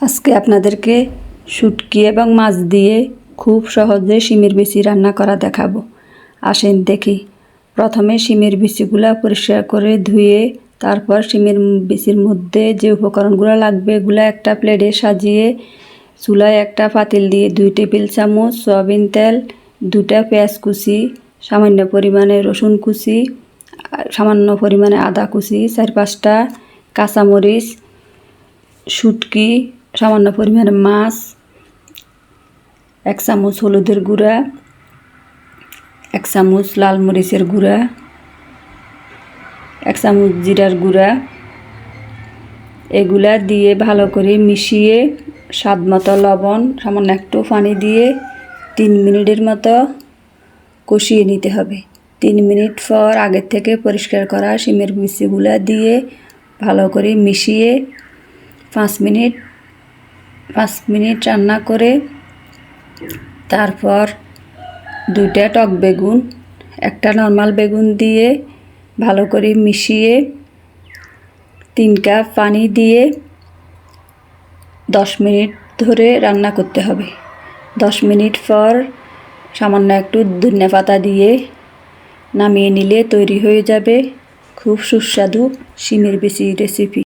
আজকে আপনাদেরকে শুটকি এবং মাছ দিয়ে খুব সহজে শিমের বিচি রান্না করা দেখাবো। আসেন দেখি। প্রথমে শিমের বিচিগুলা পরিষ্কার করে ধুয়ে, তারপর শিমের বিচির মধ্যে যে উপকরণগুলো লাগবে এগুলো একটা প্লেটে সাজিয়ে, চুলায় একটা পাতিল দিয়ে দুই টেবিল চামচ সয়াবিন তেল, দুটা পেঁয়াজ কুচি, সামান্য পরিমাণে রসুন কুচি, সামান্য পরিমাণে আদা কুচি, চার পাঁচটা কাঁচামরিচ, শুটকি সামান্য পরিমাণে মাছ, এক চামচ হলুদের গুঁড়া, এক চামচ লাল মরিচের গুঁড়া, এক চামচ জিরার গুঁড়া। এগুলা দিয়ে ভালো করে মিশিয়ে স্বাদ মতো লবণ, সামান্য একটু পানি দিয়ে তিন মিনিটের মতো কষিয়ে নিতে হবে। তিন মিনিট পর আগের থেকে পরিষ্কার করা শিমের বিচিগুলা দিয়ে ভালো করে মিশিয়ে পাঁচ মিনিট পাঁচ মিনিট রান্না করে, তারপর দুইটা টক বেগুন, একটা নর্মাল বেগুন দিয়ে ভালো করে মিশিয়ে তিন কাপ পানি দিয়ে দশ মিনিট ধরে রান্না করতে হবে। দশ মিনিট পর সামান্য একটু ধনিয়া পাতা দিয়ে নামিয়ে নিলে তৈরি হয়ে যাবে খুব সুস্বাদু শিমের বেশি রেসিপি